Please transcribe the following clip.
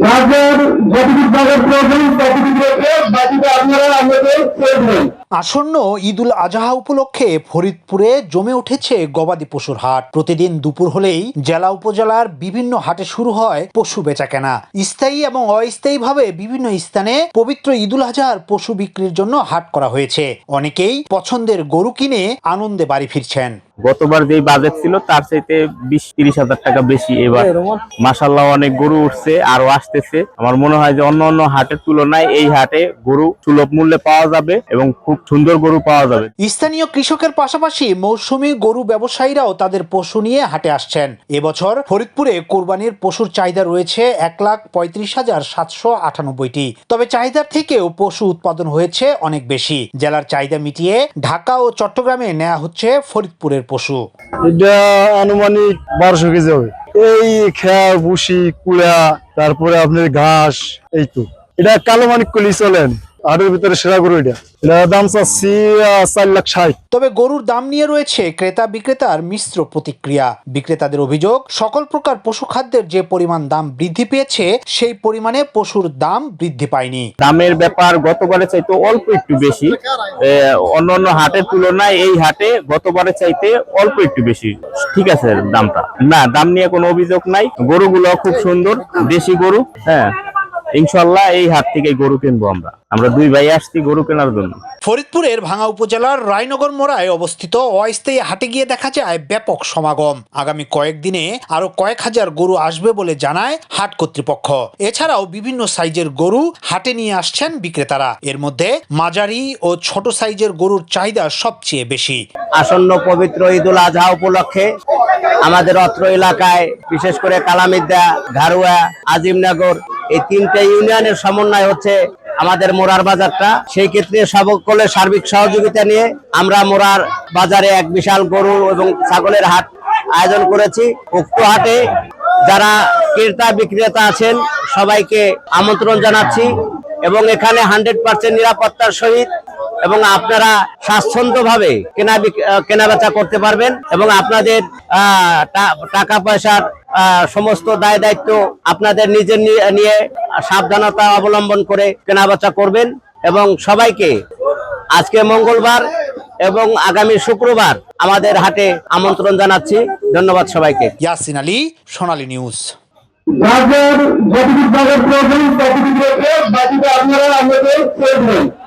যার যতটুকু জায়গার প্রয়োজন ততটুকু আসন্ন ঈদুল আজহা উপলক্ষে ফরিদপুরে জমে উঠেছে গবাদি পশুর হাট। প্রতিদিন দুপুর হলেই জেলা উপজেলার বিভিন্ন হাটে শুরু হয় পশু বেচাকেনা। স্থায়ী এবং অস্থায়ীভাবে বিভিন্ন স্থানে পবিত্র ঈদুল আজহার পশু বিক্রির জন্য হাট করা হয়েছে। অনেকেই পছন্দের গরু কিনে আনন্দে বাড়ি ফিরছেন। গতবার যেই বাজেট ছিল তার চাইতে বিশ তিরিশ হাজার টাকা বেশি এবার। মাসাল্লাহ অনেক গরু উঠছে আরও আসতেছে। আমার মনে হয় যে অন্য অন্য হাটের তুলনায় এই হাটে গরু সুলভ মূল্যে পাওয়া যাবে এবং খুব সুন্দর গরু পাওয়া যাবে। স্থানীয় কৃষকের পাশাপাশি মৌসুমী গরু ব্যবসায়ীরাও তাদের পশু নিয়ে হাটে আসছেন। এবছর ফরিদপুরে কোরবানির পশুর চাহিদা রয়েছে এক লাখ পঁয়ত্রিশ হাজার সাতশো আটানব্বইটি। তবে চাহিদার থেকেও পশু উৎপাদন হয়েছে অনেক বেশি। জেলার চাহিদা মিটিয়ে ঢাকা ও চট্টগ্রামে নেওয়া হচ্ছে ফরিদপুরের পশু। এটা আনুমানিক বারোশো কেজি হবে। এই খেয়ার ভুসি কুড়া তারপরে আপনার ঘাস এই তো। এটা কালো মানিক কলি চলেন। আটের ভিতরে সেরা গরু এটা। এটা দাম চাচ্ছি চার লাখ ষাট। তবে গরুর দাম নিয়ে রয়েছে ক্রেতা বিক্রেতার মিশ্র প্রতিক্রিয়া। বিক্রেতাদের অভিযোগ সকল প্রকার পশু খাদ্যের যে পরিমাণ দাম বৃদ্ধি পেয়েছে সেই পরিমাণে পশুর দাম বৃদ্ধি পায়নি। দামের ব্যাপার গতবারে চাইতে অল্প একটু বেশি। আহ, অন্য অন্য হাটের তুলনায় এই হাটে গতবারে চাইতে অল্প একটু বেশি। ঠিক আছে দামটা। না দাম নিয়ে কোনো অভিযোগ নাই। গরুগুলো খুব সুন্দর দেশি গরু হ্যাঁ। ইনশাল্লাহ এই হাট থেকে গরু কিনবো আমরা। আমরা দুই ভাই আসছি গরু কেনার জন্য। ফরিদপুরের ভাঙা উপজেলার রায়নগর মোড়ায় অবস্থিত অস্থায়ী হাটে গিয়ে দেখা যায় ব্যাপক সমাগম। আগামী কয়েকদিনে আরও কয়েক হাজার গরু আসবে বলে জানায় হাট কর্তৃপক্ষ। এছাড়াও বিভিন্ন সাইজের গরু হাটে নিয়ে আসছেন বিক্রেতারা। এর মধ্যে মাঝারি ও ছোট সাইজের গরুর চাহিদা সবচেয়ে বেশি। আসন্ন পবিত্র ঈদুল আজহা উপলক্ষে আমাদের অত্র এলাকায় বিশেষ করে কালামিদ্দা ঘারুয়া আজিমনগর এই তিনটে ইউনিয়নের সমন্বয় হচ্ছে আমাদের মোরার বাজারটা। সেই ক্ষেত্রে সকলের সার্বিক সহযোগিতা নিয়ে আমরা মোরার বাজারে এক বিশাল গরু এবং ছাগলের হাট আয়োজন করেছি। উক্ত হাটে যারা ক্রেতা বিক্রেতা আছেন, সবাইকে আমন্ত্রণ জানাচ্ছি এবং এখানে হান্ড্রেড পার্সেন্ট নিরাপত্তার সহিত এবং আপনারা স্বাচ্ছন্দ্যভাবে কেনা কেনাবেচা করতে পারবেন এবং আপনাদের টাকা পয়সার সমস্ত দায় দায়িত্ব আপনাদের নিজের নি- নিয়ে সাবধানতা অবলম্বন করে কেনাবেচা করবেন এবং সবাইকে আজকে মঙ্গলবার এবং আগামী শুক্রবার আমাদের হাটে আমন্ত্রণ জানাচ্ছি। ধন্যবাদ সবাইকে। ইয়াসিন আলী সোনালী নিউজ। যার যতটুকু জায়গার প্রয়োজন ততটুকু রেখে বাকিটা আপনারা আমাদের